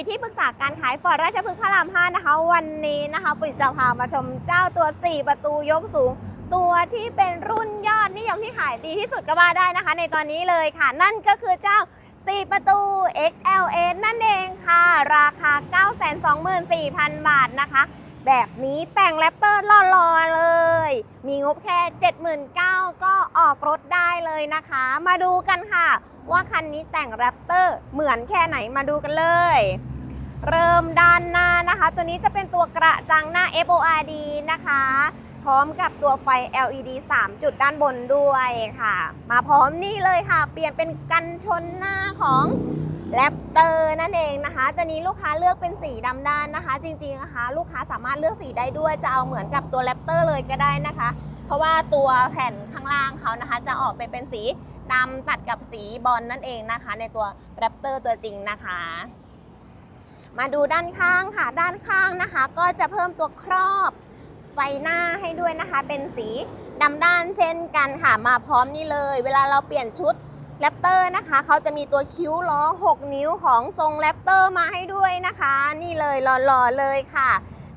ยที่ปรึกษาการขายฟอร์ดราชพฤกษ์พระราม 5 นะคะ วันนี้นะคะปุ๋ยจะพามาชมเจ้าตัว 4 ประตูยกสูง ตัวที่เป็นรุ่นยอดนิยมที่ขายดีที่สุดก็ว่าได้นะคะ ในตอนนี้เลยค่ะ นั่นก็คือเจ้า 4 ประตู XLS นั่นเองค่ะ ราคา 924,000 บาทนะคะ แบบนี้แต่งแรปเตอร์ล่อๆเลย มีงบแค่ 79,000ก็ออกรถได้เลยนะคะ มาดูกันค่ะว่าคันนี้แต่งแรปเตอร์เหมือนแค่ไหนมาดูกันเลย เริ่มด้านหน้านะคะ ตัวนี้จะเป็นตัวกระจังหน้า FORD นะคะ พร้อมกับตัวไฟ LED 3 จุดด้านบนด้วยค่ะ มาพร้อมนี่เลยค่ะ เปลี่ยนเป็นกันชนหน้าของแรปเตอร์นั่นเองนะคะตัวนี้ลูกค้าเลือกเป็นสีดำด้านนะคะ จริงๆนะคะ ลูกค้าสามารถเลือกสีได้ด้วยจะเอาเหมือนกับตัวแรปเตอร์เลยก็ได้นะคะ เพราะว่าตัวแผ่นข้างล่างเขานะคะ จะออกเป็นเป็นสีดำตัดกับสีบอลนั่นเองนะคะ ในตัวแรปเตอร์ตัวจริงนะคะ มาดูด้านข้างค่ะ ด้านข้างนะคะ ก็จะเพิ่มตัวครอบไฟหน้าให้ด้วยนะคะ เป็นสีดำด้านเช่นกันค่ะ มาพร้อมนี่เลย เวลาเราเปลี่ยนชุดแรปเตอร์นะคะ เขาจะมีตัวคิ้วล้อ 6 นิ้วของทรงแรปเตอร์มาให้ด้วยนะคะ นี่เลยหล่อๆเลยค่ะ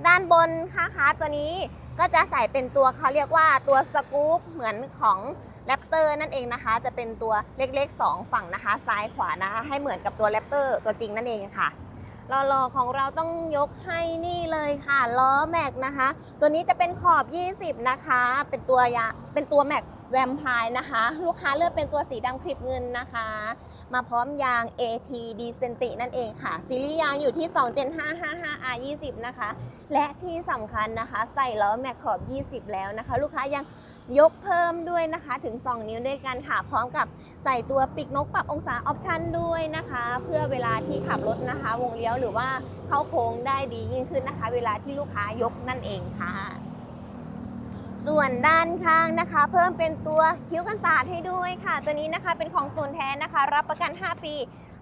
ด้านบนค่ะตัวนี้ก็จะใส่เป็นตัวเขาเรียกว่าตัวสกู๊ปเหมือนของแรปเตอร์นั่นเองนะคะ จะเป็นตัวเล็กๆ 2 ฝั่งนะคะ ซ้ายขวานะคะ ให้เหมือนกับตัวแรปเตอร์ตัวจริงนั่นเองค่ะ ล้อๆของเราต้องยกให้นี่เลยค่ะล้อแม็กนะคะ ตัวนี้จะเป็นขอบ 20 นะคะ เป็นตัวยาเป็นตัวแม็กแวมไพร์นะคะ ลูกค้าเลือกเป็นตัวสีดำคลิปเงินนะคะ มาพร้อมยาง AT d c e n t i นั่นเองค่ะ ซีรีส์ยางอยู่ที่ 2J555R20 นะคะ และที่สำคัญนะคะ ใส่ล้อแม็กขอบ 20 แล้วนะคะ ลูกค้ายัง ยกเพิ่มด้วยนะคะถึง 2 นิ้วด้วยกันค่ะ พร้อมกับใส่ตัวปีกนกปรับองศาออปชันด้วยนะคะ เพื่อเวลาที่ขับรถนะคะ วงเลี้ยวหรือว่าเข้าโค้งได้ดียิ่งขึ้นนะคะ เวลาที่ลูกค้ายกนั่นเองค่ะ ส่วนด้านข้างนะคะ เพิ่มเป็นตัวคิ้วกันศาสตร์ให้ด้วยค่ะ ตัวนี้นะคะเป็นของศูนแท้นะคะ รับประกัน 5 ปี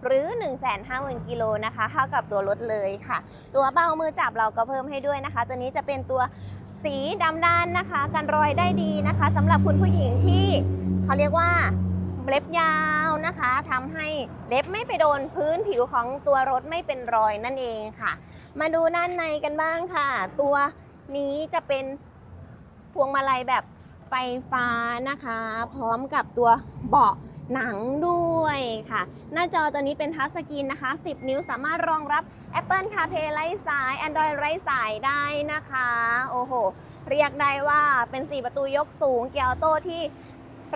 หรือ 1 5 0 0 0 0กิโลนะคะเท่ากับตัวรถเลยค่ะ ตัวเบ้ามือจับเราก็เพิ่มให้ด้วยนะคะ ตัวนี้จะเป็นตัว สีดำด้านนะคะ กันรอยได้ดีนะคะสำหรับคุณผู้หญิงที่เขาเรียกว่าเล็บยาวนะคะทำให้เล็บไม่ไปโดนพื้นผิวของตัวรถไม่เป็นรอยนั่นเองค่ะ มาดูด้านในกันบ้างค่ะ ตัวนี้จะเป็นพวงมาลัยแบบไฟฟ้านะคะ พร้อมกับตัวเบาะ หนังด้วยค่ะ หน้าจอตัวนี้เป็นทัชสกรีนนะคะ 10 นิ้วสามารถรองรับ Apple CarPlay ไร้สาย Android ไร้สายได้นะคะ โอ้โห เรียกได้ว่าเป็น 4 ประตูยกสูงเกียร์ออโต้ที่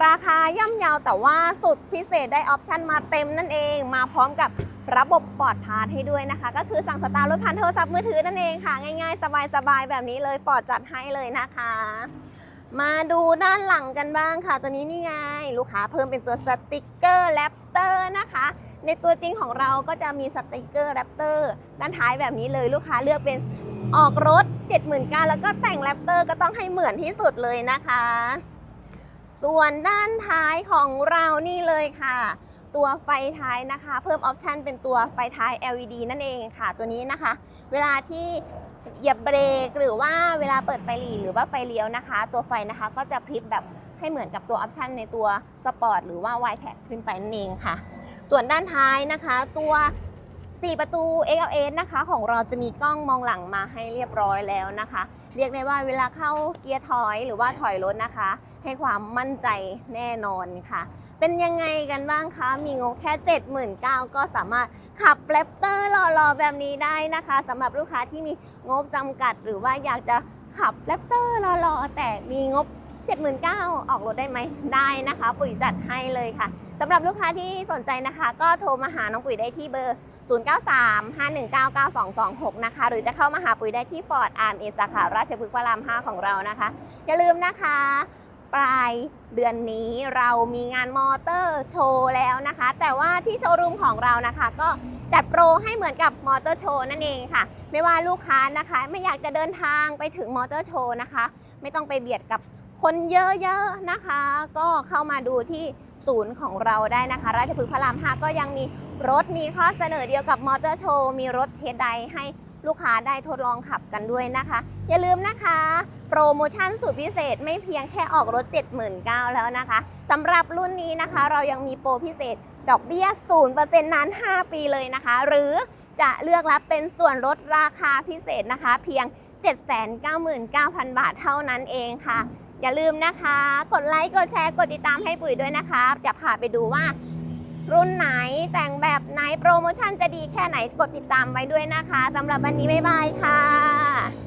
ราคาย่อมเยาวแต่ว่าสุดพิเศษได้ออปชันมาเต็มนั่นเอง มาพร้อมกับระบบปลอดพาร์ทให้ด้วยนะคะ ก็คือสั่งสตาร์รถผ่านโทรศัพท์มือถือนั่นเองค่ะ ง่ายๆ สบายๆ แบบนี้เลยปลอดจัดให้เลยนะคะ มาดูด้านหลังกันบ้างค่ะ ตัวนี้นี่ไง ลูกค้าเพิ่มเป็นตัวสติกเกอร์แรปเตอร์นะคะ ในตัวจริงของเราก็จะมีสติกเกอร์แรปเตอร์ด้านท้ายแบบนี้เลยลูกค้าเลือกเป็นออกรถ 79,000แล้วก็แต่งแรปเตอร์ก็ต้องให้เหมือนที่สุดเลยนะคะ ส่วนด้านท้ายของเรานี่เลยค่ะ ตัวไฟท้ายนะคะ เพิ่มออปชันเป็นตัวไฟท้าย LED นั่นเองค่ะ ตัวนี้นะคะ เวลาที่ เหยียบเบรกหรือว่าเวลาเปิดไฟหลีหรือว่าไฟเลี้ยวนะคะ ตัวไฟนะคะก็จะพลิบแบบให้เหมือนกับตัวออปชันในตัวสปอร์ตหรือว่า y t a g ขึ้นไปนั่นเองค่ะ ส่วนด้านท้ายนะคะ ตัว 4 ประตู XLS นะคะ ของเราจะมีกล้องมองหลังมาให้เรียบร้อยแล้วนะคะ เรียกได้ว่าเวลาเข้าเกียร์ถอยหรือว่าถอยรถนะคะ ให้ความมั่นใจแน่นอนค่ะ เป็นยังไงกันบ้างคะ มีงบแค่ 79,000ก็สามารถขับแรปเตอร์หล่อๆแบบนี้ได้นะคะสำหรับลูกค้าที่มีงบจำกัด หรือว่าอยากจะขับแรปเตอร์หล่อๆแต่มีงบ79,000ออกรถได้ไหมได้นะคะ ปุ๋ยจัดให้เลยค่ะสำหรับลูกค้าที่สนใจนะคะ ก็โทรมาหาน้องปุ๋ยได้ที่เบอร์ 0935199226 นะคะ หรือจะเข้ามาหาปุ๋ยได้ที่ฟอร์ดอาร์มเอสาขาราชพฤกษ์พระราม 5 ของเรานะคะ อย่าลืมนะคะ ปลายเดือนนี้เรามีงานมอเตอร์โชว์แล้วนะคะ แต่ว่าที่โชว์รูมของเรานะคะ ก็จัดโปรให้เหมือนกับมอเตอร์โชว์นั่นเองค่ะ ไม่ว่าลูกค้านะคะ ไม่อยากจะเดินทางไปถึงมอเตอร์โชว์นะคะ ไม่ต้องไปเบียดกับ คนเยอะๆนะคะ ก็เข้ามาดูที่ศูนย์ของเราได้นะคะ ราชพฤกษ์พระราม 5 ก็ยังมีรถมีข้อเสนอเดียวกับมอเตอร์โชว์ มีรถเทสไดให้ลูกค้าได้ทดลองขับกันด้วยนะคะ อย่าลืมนะคะ โปรโมชั่นสุดพิเศษไม่เพียงแค่ออกรถ 79,000แล้วนะคะสำหรับรุ่นนี้นะคะ เรายังมีโปรพิเศษ ดอกเบี้ย 0%นาน 5 ปีเลยนะคะ หรือจะเลือกรับเป็นส่วนลดราคาพิเศษนะคะ เพียง 799,000 บาทเท่านั้นเองค่ะ อย่าลืมนะคะ กดไลค์ กดแชร์ กดติดตามให้ปุ๋ยด้วยนะคะ จะพาไปดูว่า รุ่นไหนแต่งแบบไหนโปรโมชั่นจะดีแค่ไหนกดติดตามไว้ด้วยนะคะสำหรับวันนี้บ๊ายบายค่ะ